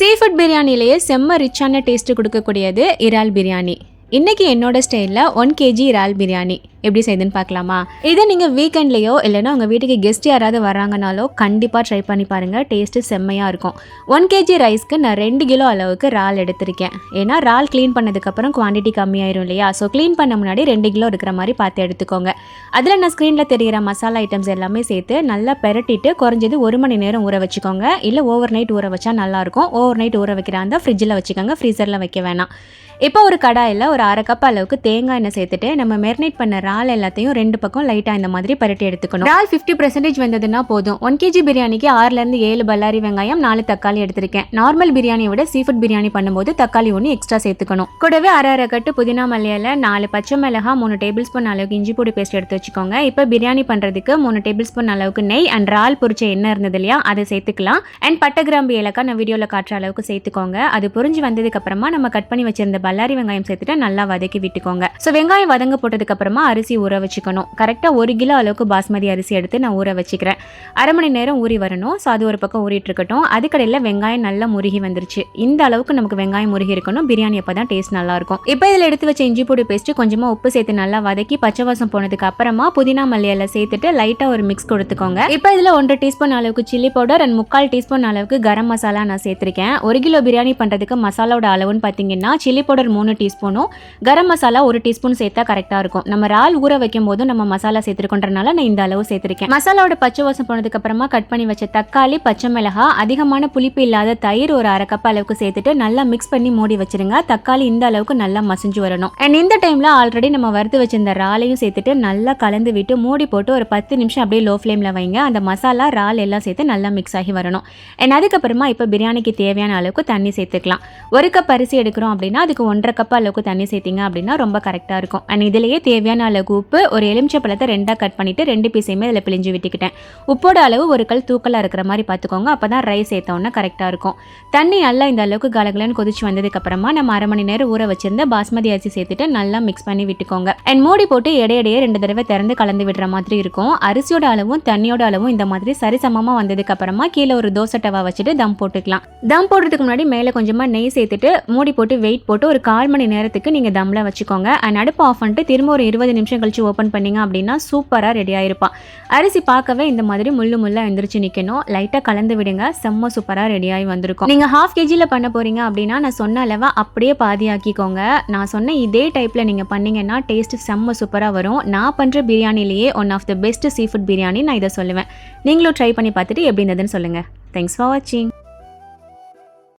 Seafood பிரியாணிலேயே செம்ம ரிச்சான taste கொடுக்கக்கூடியது இறால் பிரியாணி. இன்னைக்கு என்னோட ஸ்டைலில் ஒன் கேஜி இறால் பிரியாணி. எப்படி செய்யுதுன்னு பார்க்கலாமா? இதை நீங்கள் வீக்கெண்ட்லேயோ இல்லைனா உங்கள் வீட்டுக்கு கெஸ்ட் யாராவது வராங்கனாலோ கண்டிப்பாக ட்ரை பண்ணி பாருங்கள் டேஸ்ட்டு செம்மையாக இருக்கும். ஒன் கேஜி ரைஸ்க்கு நான் ரெண்டு கிலோ அளவுக்கு இறால் எடுத்திருக்கேன். ஏன்னா இறால் க்ளீன் பண்ணதுக்கப்புறம் குவான்டிட்டி கம்மியாயிரும் இல்லையா? ஸோ க்ளீன் பண்ண முன்னாடி ரெண்டு கிலோ இருக்கிற மாதிரி பார்த்து எடுத்துக்கோங்க. அதில் நான் ஸ்க்ரீனில் தெரிகிற மசாலா ஐட்டம்ஸ் எல்லாமே சேர்த்து நல்லா பெரட்டிட்டு குறைஞ்சது ஒரு மணி நேரம் ஊற வச்சுக்கோங்க. இல்லை ஓவர் நைட் ஊற வச்சா நல்லாயிருக்கும் ஓவர் நைட் ஊற வைக்கிறாந்த ஃப்ரிட்ஜில் வச்சுக்கோங்க. ஃப்ரீசரில் வைக்க வேணாம். இப்போ ஒரு கடாயில் ஒரு அரை கப் அளவுக்கு தேங்காய் எண்ணெய் சேர்த்துட்டு நம்ம மெரினேட் பண்ண இறால் எல்லாத்தையும் ரெண்டு பக்கம் லைட்டாக இந்த மாதிரி பரட்டி எடுத்துக்கணும். ரால் ஃபிஃப்டி பர்சன்டேஜ் வந்ததுன்னா போதும். ஒன் கேஜி பிரியாணிக்கு ஆறுலேருந்து ஏழு பல்லாரி வெங்காயம் நாலு தக்காளி எடுத்திருக்கேன். நார்மல் பிரியாணியை விட சீ ஃபுட் பிரியாணி பண்ணும்போது தக்காளி ஒன்று எக்ஸ்ட்ரா சேர்த்துக்கணும். கூடவே அரை அரை கட்டு புதினா மல்லியில் நாலு பச்சை மிளகா மூணு டேபிள் ஸ்பூன் அளவுக்கு இஞ்சி பூடி பேஸ்ட் எடுத்து வச்சுக்கோங்க. இப்போ பிரியாணி பண்ணுறதுக்கு மூணு டேபிள் ஸ்பூன் அளவுக்கு நெய் அண்ட் இறால் பொரிச்ச எண்ணெய் இருந்தது இல்லையா அதை சேர்த்துக்கலாம். அண்ட் பட்டை கிராம்பு ஏலக்காய் நான் வீடியோவில் காட்டுற அளவுக்கு சேர்த்துக்கோங்க. அது புரிஞ்சு வந்ததுக்கப்புறமா நம்ம கட் பண்ணி வச்சிருந்த பல்லாரி வெங்காயம் சேர்த்துட்டு நல்லா வதக்கி விட்டுக்கோங்க. ஸோ வெங்காயம் வதங்க போட்டதுக்கு அப்புறமா அரிசி ஊற வச்சுக்கணும். கரெக்டாக ஒரு கிலோ அளவுக்கு பாஸ்மதி அரிசி எடுத்து நான் ஊற வச்சுக்கிறேன். அரை மணி நேரம் ஊறி வரணும். ஸோ அது ஒரு பக்கம் ஊறிட்டு இருக்கட்டும். அதுக்கடையில் வெங்காயம் நல்லா முருகி வந்துருச்சு. இந்த அளவுக்கு நமக்கு வெங்காயம் முருகி இருக்கணும். பிரியாணி அப்போ தான் டேஸ்ட் நல்லா இருக்கும். இப்போ இதில் எடுத்து வச்ச இஞ்சி பூடி பேஸ்ட்டு கொஞ்சமாக உப்பு சேர்த்து நல்லா வதக்கி பச்சை வாசம் போனதுக்கு அப்புறமா புதினா மல்லியில் சேர்த்துட்டு லைட்டாக ஒரு மிக்ஸ் கொடுத்துக்கோங்க. இப்போ இதில் ஒன்றரை டீஸ்பூன் அளவுக்கு சில்லி பவுடர் அண்ட் முக்கால் டீஸ்பூன் அளவுக்கு கரம் மசாலா நான் சேர்த்துருக்கேன். ஒரு கிலோ பிரியாணி பண்ணுறதுக்கு மசாலாவோட அளவுன்னு பார்த்தீங்கன்னா சில்லி பவுடர் மூணு டீஸ்பூனும் கரம் மசாலா ஒரு டீஸ்பூன் சேர்த்தா கரெக்டாக இருக்கும். நம்ம ரால் ஊற வைக்கும் போது நம்ம மசாலா சேர்த்துருக்கோன்றனால நான் இந்த அளவு சேர்த்திருக்கேன். மசாலாவோட பச்சை வாசம் போனதுக்கு அப்புறமா கட் பண்ணி வச்ச தக்காளி பச்சை மிளகா அதிகமான புளிப்பு இல்லாத தயிர் ஒரு அரை கப் அளவுக்கு சேர்த்துட்டு நல்லா மிக்ஸ் பண்ணி மூடி வச்சிருங்க. தக்காளி இந்த அளவுக்கு நல்லா மசிஞ்சு வரணும். அண்ட் இந்த டைம்ல ஆல்ரெடி நம்ம வறுத்து வச்சிருந்த இறாலையும் சேர்த்துட்டு நல்லா கலந்து விட்டு மூடி போட்டு ஒரு பத்து நிமிஷம் அப்படியே லோ ஃப்ளேமில் வைங்க. அந்த மசாலா இறால் எல்லாம் சேர்த்து நல்லா மிக்ஸ் ஆகி வரணும். அண்ட் அதுக்கப்புறமா இப்போ பிரியாணிக்கு தேவையான அளவுக்கு தண்ணி சேர்த்துக்கலாம். ஒரு கப் அரிசி எடுக்கிறோம் அப்படின்னா அதுக்கு ஒன்றரை கப் அளவுக்கு தண்ணி சேர்த்திங்க அப்படின்னா ரொம்ப கரெக்டாக இருக்கும். அண்ட் இதுலேயே தேவையான அளவுக்கு உப்பு ஒரு எலுமிச்சை பழத்தை ரெண்டாக கட் பண்ணிவிட்டு ரெண்டு பீஸையுமே அதில் பிழிஞ்சு விட்டுக்கிட்டேன். உப்போட அளவு ஒரு கல் தூக்கலாக இருக்கிற மாதிரி பார்த்துக்கோங்க அப்போ தான் ரைஸ் சேர்த்தோன்னா கரெக்டாக இருக்கும். தண்ணி நல்லா இந்த அளவுக்கு கலகலன்னு கொதிச்சு வந்ததுக்கப்புறமா நம்ம அரை மணி நேரம் ஊற வச்சிருந்த பாஸ்மதி அரிசி சேர்த்துட்டு நல்லா மிக்ஸ் பண்ணி விட்டுக்கோங்க. அண்ட் மூடி போட்டு இடையிடையே ரெண்டு தடவை திறந்து கலந்து விடுற மாதிரி இருக்கும். அரிசியோட அளவும் தண்ணியோட அளவும் இந்த மாதிரி சரிசமமாக வந்ததுக்கப்புறமா கீழே ஒரு தோசை டவா வச்சுட்டு தம் போட்டுக்கலாம். தம் போடுறதுக்கு முன்னாடி மேலே கொஞ்சமாக நெய் சேர்த்துட்டு மூடி போட்டு வெயிட் போட்டு ஒரு கால் மணி நேரத்துக்கு நீங்கள் தம்மில் வச்சுக்கோங்க. அண்ட் அடுப்பு ஆஃப் பண்ணிட்டு திரும்ப ஒரு இருபது நிமிஷம் கழிச்சு ஓப்பன் பண்ணீங்க அப்படின்னா சூப்பராக ரெடி ஆகிருப்பான் அரிசி பார்க்கவே இந்த மாதிரி முள்ளு முள்ளாக எந்திரிச்சு நிற்கணும் லைட்டாக கலந்து விடுங்க. செம்ம சூப்பராக ரெடியாகி வந்திருக்கும். நீங்கள் ஹாஃப் கேஜியில் பண்ண போகிறீங்க அப்படின்னா நான் சொன்ன அளவை அப்படியே பாதியாக்கிக்கோங்க. நான் சொன்ன இதே டைப்பில் நீங்கள் பண்ணீங்கன்னா டேஸ்ட் செம்ம சூப்பராக வரும். நான் பண்ணுற பிரியாணிலேயே one of the best sea food biryani நான் இதை சொல்லுவேன். நீங்களும் ட்ரை பண்ணி பார்த்துட்டு எப்படி இருந்ததுன்னு சொல்லுங்கள் தேங்க்ஸ் ஃபார் வாட்சிங்